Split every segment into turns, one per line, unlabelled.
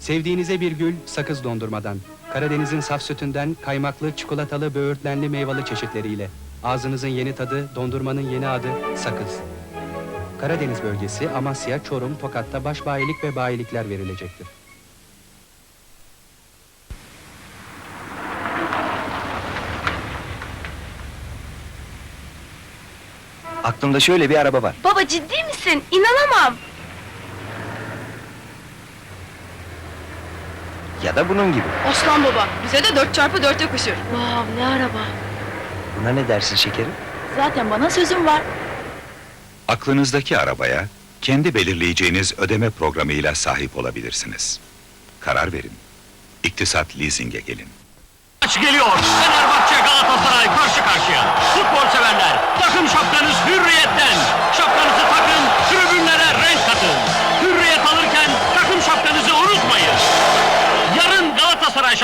Sevdiğinize bir gül sakız dondurmadan. Karadeniz'in saf sütünden kaymaklı, çikolatalı, böğürtlenli meyveli çeşitleriyle. Ağzınızın yeni tadı, dondurmanın yeni adı sakız. Karadeniz bölgesi Amasya, Çorum, Tokat'ta baş bayilik ve bayilikler verilecektir.
Aklımda şöyle bir araba var.
Baba ciddi misin? İnanamam.
Ya da bunun gibi.
Osman baba, bize de 4 çarpı 4 yakışır. Wow, ne araba.
Buna ne dersin şekerim?
Zaten bana sözüm var.
Aklınızdaki arabaya kendi belirleyeceğiniz ödeme programıyla sahip olabilirsiniz. Karar verin. İktisat leasing'e gelin.
Maç geliyor. Fenerbahçe Galatasaray karşı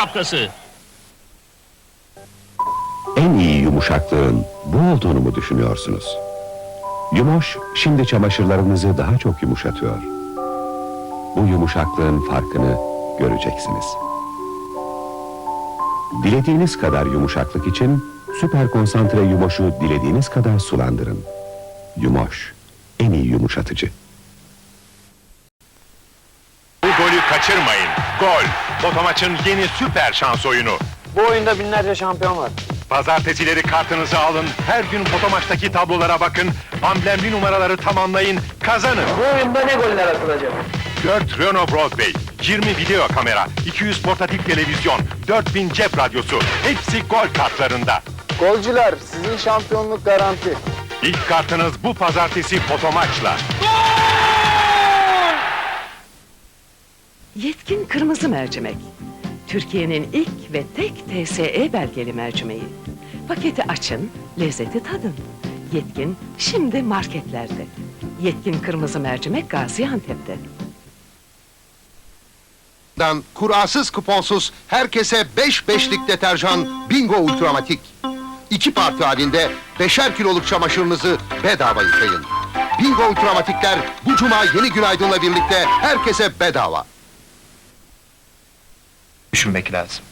şapkası.
En iyi yumuşaklığın bu olduğunu mu düşünüyorsunuz? Yumoş, şimdi çamaşırlarınızı daha çok yumuşatıyor. Bu yumuşaklığın farkını göreceksiniz. Dilediğiniz kadar yumuşaklık için süper konsantre yumoşu dilediğiniz kadar sulandırın. Yumoş, en iyi yumuşatıcı.
Bu golü kaçırmayın. Gol. Otomaç'ın yeni süper şans oyunu.
Bu oyunda binlerce şampiyon var.
Pazartesileri kartınızı alın. Her gün fotomaçtaki tablolara bakın. Amblemli numaraları tamamlayın. Kazanın.
Bu oyunda ne goller atılacak?
4 Renault Broadway, 20 video kamera, 200 portatif televizyon, 4000 cep radyosu. Hepsi gol kartlarında.
Golcüler, sizin şampiyonluk garanti.
İlk kartınız bu pazartesi fotomaçla.
Yetkin Kırmızı Mercimek. Türkiye'nin ilk ve tek TSE belgeli mercimeği. Paketi açın, lezzeti tadın. Yetkin şimdi marketlerde. Yetkin Kırmızı Mercimek Gaziantep'te.
Dan kurasız kuponsuz herkese 5 beşlik deterjan Bingo Ultramatik. İki parti halinde beşer kiloluk çamaşırınızı bedava yıkayın. Bingo Ultramatikler bu cuma yeni günaydınla birlikte herkese bedava.
Düşünmek lazım.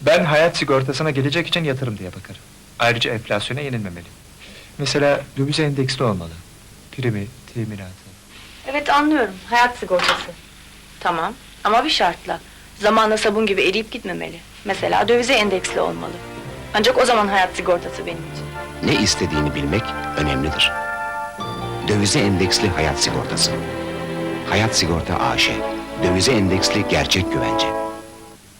Ben hayat sigortasına gelecek için yatırım diye bakarım. Ayrıca enflasyona yenilmemeli. Mesela döviz endeksli olmalı. Primi, teminatı.
Evet anlıyorum, hayat sigortası. Tamam, ama bir şartla. Zamanla sabun gibi eriyip gitmemeli. Mesela dövize endeksli olmalı. Ancak o zaman hayat sigortası benim için.
Ne istediğini bilmek önemlidir. Dövize endeksli hayat sigortası. Hayat Sigorta AŞ. Dövize endeksli gerçek güvence.